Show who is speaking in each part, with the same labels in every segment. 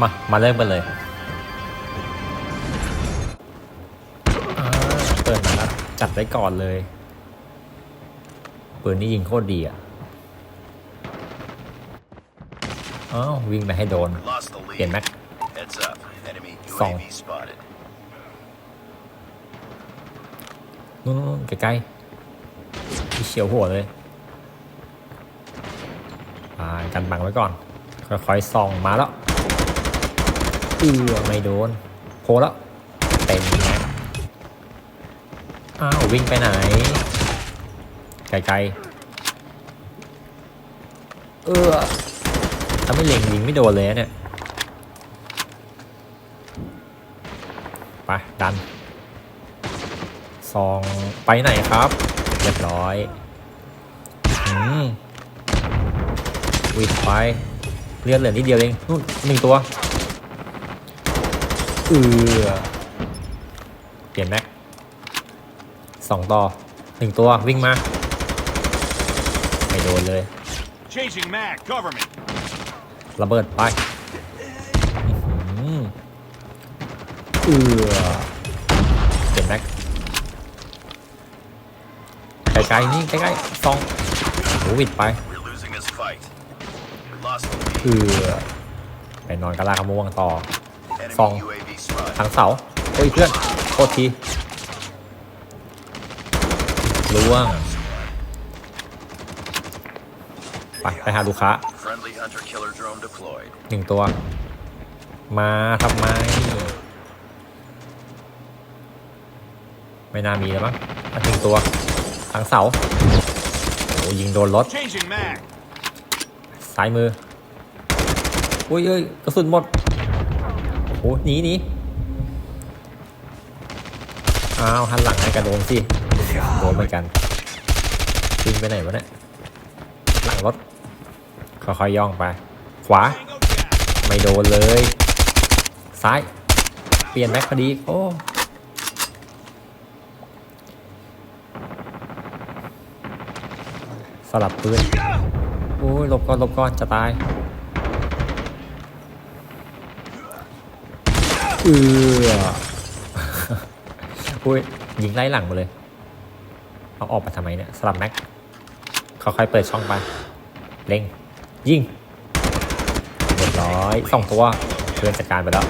Speaker 1: มา มาเริ่มกันเลยอ่าเปิดมาแล้วจัดไว้ก่อนเลยปืนนี่ยิงโคตรดีอะอ้าววิ่งไปให้โดน
Speaker 2: Lost the
Speaker 1: เปลี่ยน
Speaker 2: lead.
Speaker 1: แม็ก
Speaker 2: Heads up. Enemy
Speaker 1: Song.
Speaker 2: UAV spotted.
Speaker 1: นู่นๆใกล้ๆที่เฉียวหัวเลยอ่ากันบังไว้ก่อน ค่อยๆส่องมาแล้วเอือไม่โดนโผล่แล้วเต็มแม็กอ้าววิ่งไปไหน ไกลๆเออถ้าไม่เล็งยิงไม่โดนเลยเนี่ยไปดันซองไปไหนครับ เรียบร้อยอืมวิดไปเลือดเหลือนิดเดียวเองนู่นหนึ่งตัว เออเปลี่ยนแม็กสองต่อหนึ่งตัววิ่งมาไม่โดนเลย
Speaker 2: Changing mag. Cover me.
Speaker 1: ระเบิดไปอื้อหือเออเปลี่ยนแม็กไกลๆนี่ใกล้ๆซองโหวิดไป
Speaker 2: We're losing this fight. We lost the
Speaker 1: เอ
Speaker 2: lead.
Speaker 1: อไปนอนกะลาขม่วงต่อ
Speaker 2: Enemy
Speaker 1: Song.
Speaker 2: UAV spotted.
Speaker 1: ทางเสาโอ้ยเพื่อนโทษทีล่วงไปไปหาลูกค้า
Speaker 2: Friendly hunter killer drone deployed.
Speaker 1: หนึ่งตัว มาทำไม ไม่น่ามีแล้วมั้งอะหนึ่งตัวทางเสาโอ้ยิงโดนรถ
Speaker 2: Changing mag.
Speaker 1: ซ้ายมือ อุ้ยเอ้ยกระสุนหมดโอ้โหหนีหนี อ้าวหันหลังให้กระโดนสิโดนเหมือนกันวิ่งไปไหนวะเนี่ยหลังรถค่อยๆย่องไป ขวา
Speaker 2: Tango down.
Speaker 1: ไม่โดนเลย ซ้าย เปลี่ยนแม็กพอดี โอ้สลับปืนโอ้ยหลบก่อนหลบก่อนจะตายเออ อุ้ยยิงไล่หลังมาเลย เอาออกมาทำไมเนี่ยสลับแม็กค่อยๆเปิดช่องไป เล็ง ยิงเรียบร้อยสองตัวเพื่อนจัดการไปแล้ว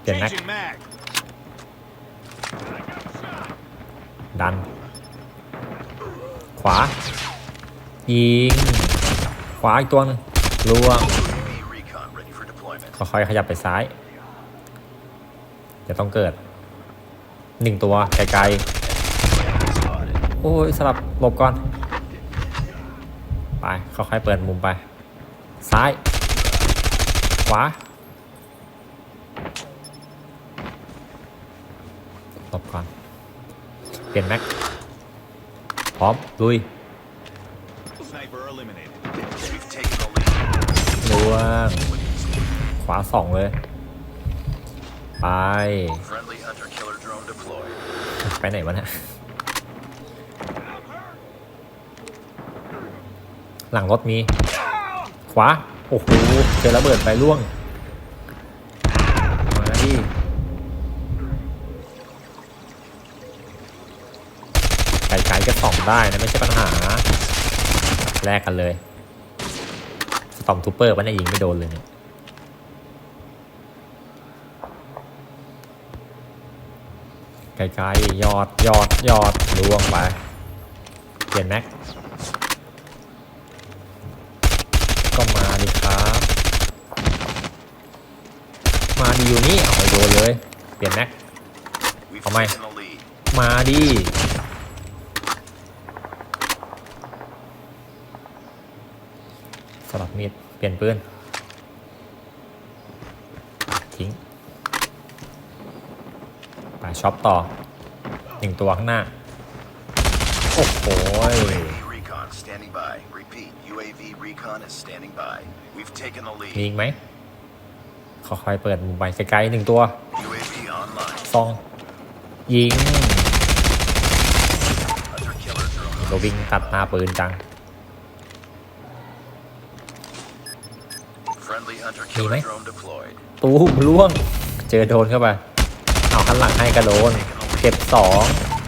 Speaker 1: เปลี่ยนแม็กดัน ขวา ยิง ขวาอีกตัวหนึงล่วงค่อยๆขยับไปซ้าย จะต้องเกิด หนึ่งตัวไกล
Speaker 2: Enemy spotted.
Speaker 1: ๆโอ้ยสลับหลบก่อน ไปค่อยๆเปิดมุมไป ซ้าย ขวาหลบก่อน เปลี่ยนแม็ก พร้อม ลุย
Speaker 2: Sniper eliminated. We've taken the lead.
Speaker 1: ล่วงขวาสองเลย ไป
Speaker 2: Friendly hunter killer drone deployed.
Speaker 1: ไปไหนวะเนี่ยหลังรถมี ขวา โอ้โห เจอระเบิดไปล่วง มาดิไกลๆก็ส่องได้นะ ไม่ใช่ปัญหา แลกกันเลย สตอมทูเปอร์วันนี้ยิงไม่โดนเลยเนี่ย ไกลๆยอดยอดยอดล่วงไปเปลี่ยนแม็กก็มาดิครับ มาดีอยู่นี่เอาไปโดนเลย เปลี่ยนแม็ก
Speaker 2: We've
Speaker 1: Oh, my.
Speaker 2: taken the lead.
Speaker 1: มาดิสลับมีดเปลี่ยนปืน ทิ้ง ไปช็อปต่อหนึ่งตัวข้างหน้า โอ้โห
Speaker 2: UAV recon standing by. Repeat. UAV recon is standing by. We've taken the
Speaker 1: มี
Speaker 2: lead.
Speaker 1: อีกไหมค่อยๆเปิดมุมไปไกลๆหนึ่งตัว
Speaker 2: UAV online.
Speaker 1: ซอง ยิง
Speaker 2: Hunter killer drone.
Speaker 1: ก็วิ่งตัดหน้าปืนจัง
Speaker 2: Friendly hunter
Speaker 1: Hey,
Speaker 2: killer
Speaker 1: mate.
Speaker 2: drone deployed.
Speaker 1: ตูมล่วง เจอโดนเข้าไป เอาข้างหลังให้กระโดนเก็บสอง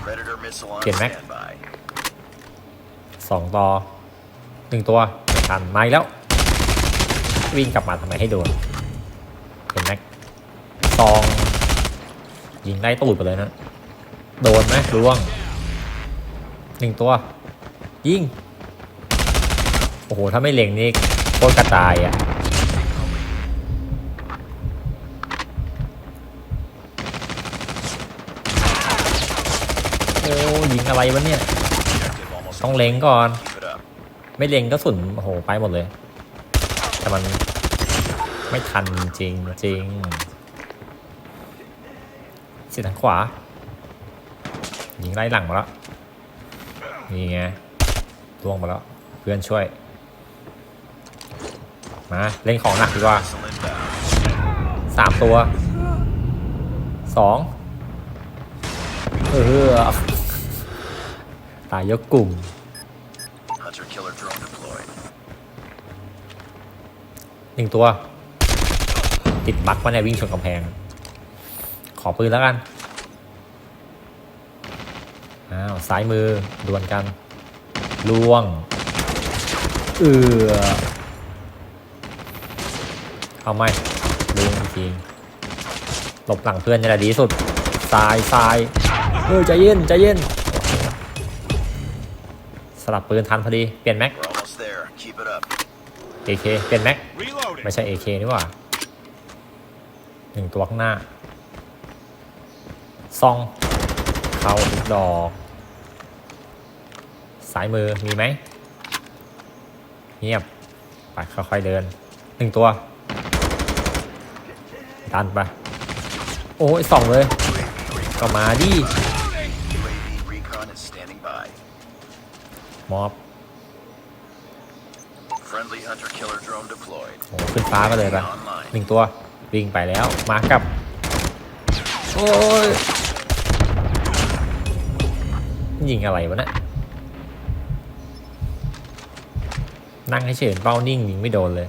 Speaker 2: Predator missile on
Speaker 1: Get back.
Speaker 2: standby.
Speaker 1: สองต่อหนึ่งตัวไม่ทันมาอีกแล้ว วิ่งกลับมาทำไมให้โดนเห็นไหมซอง ยิงไล่ตูดไปเลยนะ โดนไหมล่วงหนึ่งตัว ยิง โอ้โห ถ้าไม่เล็งนี่โคตรกระจายอะโอ้ ยิงอะไรวะเนี่ย ต้องเล็งก่อน ไม่เล็งก็สุนโอ้โหไปหมดเลย แต่มันไม่ทันจริงจริงเสียทางขวา ยิงไล่หลังมาแล้วนี่ไงล่วงมาแล้วเพื่อนช่วย มาเล่นของหนักดีกว่าสามตัวสองเออ ตายยกกลุ่ม
Speaker 2: Hunter killer drone deployed.
Speaker 1: หนึ่งตัว ติดบั๊กวะเนี่ยวิ่งชนกำแพง ขอปืนแล้วกัน อ้าวซ้ายมือดวลกันล่วง เอือเอาไหมลุงจริงหลบหลังเพื่อนนี่แหละดีที่สุดซ้ายซ้ายเออใจเย็นใจเย็นส ลับปืนทันพอดี เปลี่ยนแม็ก
Speaker 2: We're almost there. Keep it up.
Speaker 1: AK เปลี่ยนแม็ก
Speaker 3: Reloading.
Speaker 1: ไม่ใช่ AK นี่หว่าหนึ่งตัวข้างหน้า ซอง เข้าทุกดอก สายมือมีไหม เงียบ ไปค่อยๆเดิน หนึ่งตัว ดันไป โอ้ยสองเลย ก็มาดิ มอบ
Speaker 2: Friendly hunter killer drone deployed.
Speaker 1: โอ้ขึ้นฟ้าไปเลยไป
Speaker 2: Online.
Speaker 1: หนึ่งตัววิ่งไปแล้วมากับโอ้ยยิงอะไรวะเนะี่ยนั่งให้เฉยเป้านิ่งยิงไม่โดนเลย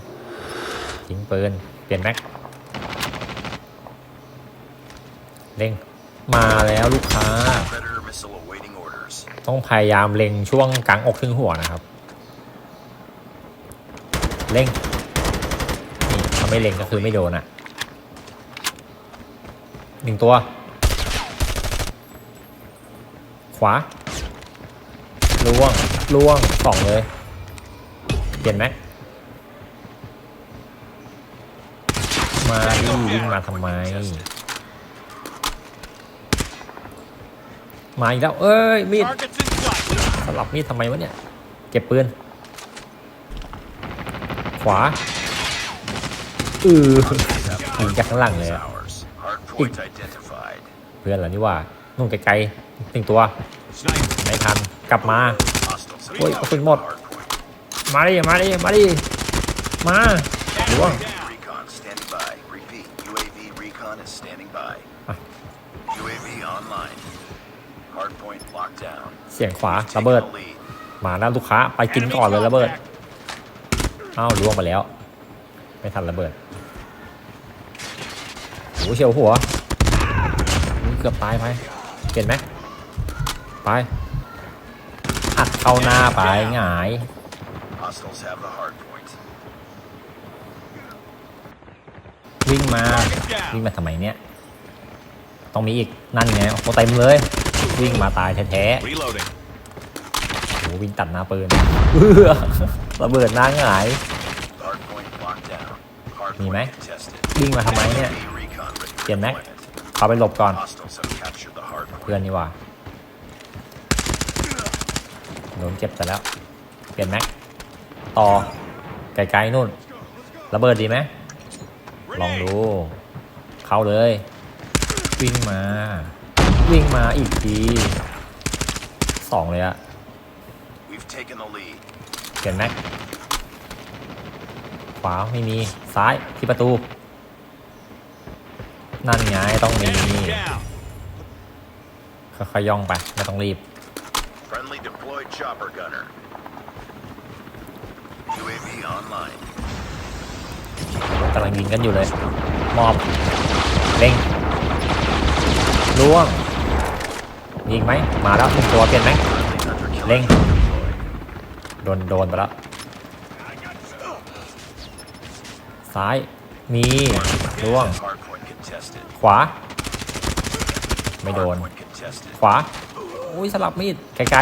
Speaker 1: ยิงปืนเปลี่ยนแม็กเล็ง มาแล้วลูกค้า ต้องพยายามเล็งช่วงกลางอกถึงหัวนะครับเล็งนี่ถ้าไม่เล็งก็คือไม่โดนอะหนึ่งตัว ขวาล่วงล่วงสองเลย เปลี่ยนไหมมาดิวิ่งมาทำไม มาอีกแล้วเอ้ยมีดสลับมีดทำไมวะเนี่ยเก็บปืน ขวาอือยิงจากข้างหลังเลยอะ
Speaker 2: Ours. Hard point identified.
Speaker 1: เพื่อนเหรอนี่ว่านุ่งไกลๆหนึ่งตัวไม่ทันกลับมา
Speaker 2: Hostiles have
Speaker 1: Ôi,
Speaker 2: captured
Speaker 1: con
Speaker 2: the
Speaker 1: một.
Speaker 2: hard point.
Speaker 1: มาดิมาดิมาดิมาล่วง สียงขวาระเบิด มาแล้วลูกค้าไปกินก่อนเลยระเบิดอ้าวล่วงไปแล้ว ไม่ทันระเบิดโอ้เฉียวหัวเกือบตายไปเปลี่ยนไหมไปอัดเข้าหน้าไปหงายวิ่งมาวิ่งมาทำไมเนี่ยต้องมีอีกนั่นไงโอ้เต็มเลย วิ่งมาตายแท้
Speaker 3: Reloading.
Speaker 1: ๆโอ้โหวิ่งตัดหน้าปืนเอื้อระเบิดหน้าหงาย
Speaker 2: Hard point locked down. Hard
Speaker 1: Nhìn
Speaker 2: point
Speaker 1: mấy.
Speaker 2: contested.
Speaker 1: วิ่งมาทำไมเนี่ย
Speaker 2: UAV recon ready for
Speaker 1: เปลี่ยนแม็ก
Speaker 2: deployment.
Speaker 1: เข้าไปหลบก่อน
Speaker 2: Hostiles have captured the hard point.
Speaker 1: เพื่อนนี่หว่าโดนเจ็บแต่แล้ว เปลี่ยนแม็กต่อไกลๆนู่น ระเบิดดีไหมลองดู เข้าเลย วิ่งมา วิ่งมาอีกทีสองเลยอะ
Speaker 2: We've taken the lead.
Speaker 1: เปลี่ยนแม็กขวาไม่มีซ้ายที่ประตู นั่นไงต้องมี
Speaker 3: Enemy down.
Speaker 1: ค่อยๆย่องไปไม่ต้องรีบ
Speaker 2: Friendly deployed chopper gunner. UAV online. Keep
Speaker 1: กำลังยิงกันอยู่เลย มอบเล็งล่วง มีอีกไหมมาแล้วคุงตัวเปลี่ยนไหมเล่
Speaker 2: ง
Speaker 1: โดนโดนไปแล้วซ้ายมีร่วง ขวา ไม่โดน ขวาอุ้ยสลับมีดไกล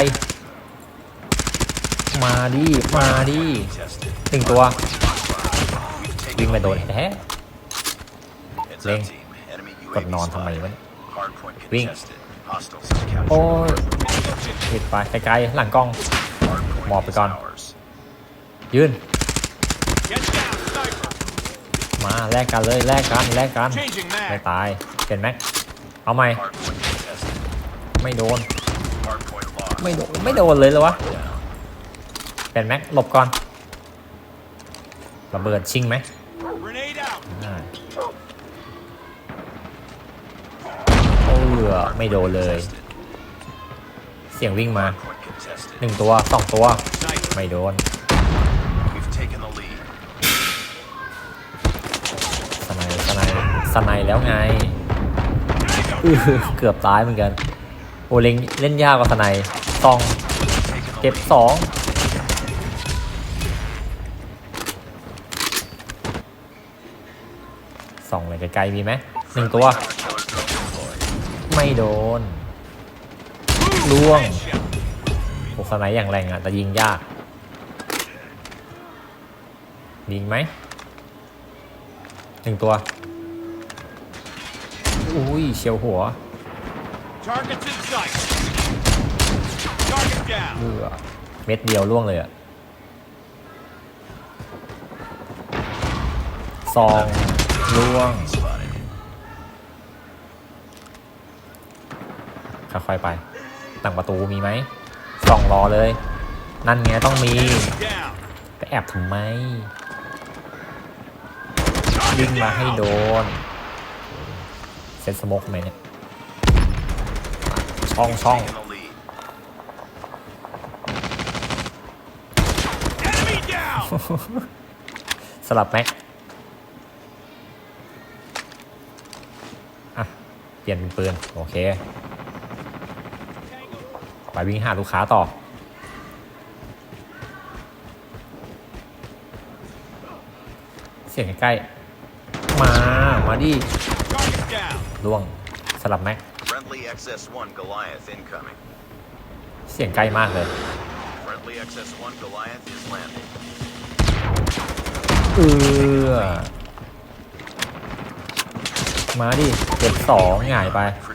Speaker 1: ๆมาดิมาดิหนึ่งตัววิ่งไปโดนแท้
Speaker 2: เล่ง
Speaker 1: กดนอนทำไมวะวิ่ง ย
Speaker 2: Hardpoint
Speaker 1: Wing.
Speaker 2: contested. Hostiles have captured.
Speaker 1: โอ้ยผิดไปไกลๆหลังกล้อง
Speaker 2: Hardpoint
Speaker 1: Mò ไป
Speaker 2: is
Speaker 1: ก่อน
Speaker 2: ours.
Speaker 1: ยืน
Speaker 3: Get down, sniper.
Speaker 1: มาแลกกันเลยแลกกันแลกกัน
Speaker 3: Changing
Speaker 1: ไม่
Speaker 3: mag.
Speaker 1: ตายเปลี่ยนแม็กเอาไหม
Speaker 2: Hardpoint contested.
Speaker 1: ไม่โดน
Speaker 2: Hardpoint lost.
Speaker 1: ไม่โดนไม่โดนเลยเหรอวะ
Speaker 2: Down.
Speaker 1: เปลี่ยนแม็กหลบก่อนระเบิดชิงไหม ออไม่โดนเลย
Speaker 2: Contested.
Speaker 1: เสียงวิ่งมา
Speaker 2: Hardpoint contested.
Speaker 1: หนึ่งตัวสองตัว
Speaker 3: Sniper.
Speaker 1: ไม่โดน
Speaker 2: We've taken the lead.
Speaker 1: สไนด์สไนด์สไนด์แล้วไงอื้อเกือบตายเหมือนกัน โอเล็งเล่นยากกว่าสไนด์ซอง
Speaker 2: Taken the
Speaker 1: เก็บ
Speaker 2: lead.
Speaker 1: สองสองเลยไกลๆมีไหมหนึ่งตัว
Speaker 2: Hunter killer drone deployed.
Speaker 1: ไม่โดนล่วง
Speaker 3: Headshot.
Speaker 1: โอ้สไนด์อย่างแรงอะแต่ยิงยาก ยิงไหมหนึ่งตัว อุ้ยเฉียวหัว
Speaker 3: Targets in sight. Target down.
Speaker 1: เออเม็ดเดียวล่วงเลยอะซองล่วง ค่อยๆไปตั้งประตูมีไหมส่องรอเลย นั่นไงต้องมีไปแอบทำไมยิงมาให้โดนเซ็ตสโมกไหมเนี่ยช่องช่องสลับแม็กอะ เปลี่ยนเป็นปืน โอเค วิ่งหาลูกค้าต่อ เสียงใกล้ๆมา มาดิ
Speaker 3: Target down.
Speaker 1: ล่วงสลับแม็ก
Speaker 2: Friendly XS-1 Goliath incoming.
Speaker 1: เสียงใกล้มากเลย
Speaker 2: Friendly XS-1 Goliath is landing.
Speaker 1: เออมาดิเก็บสองหงายไป
Speaker 2: For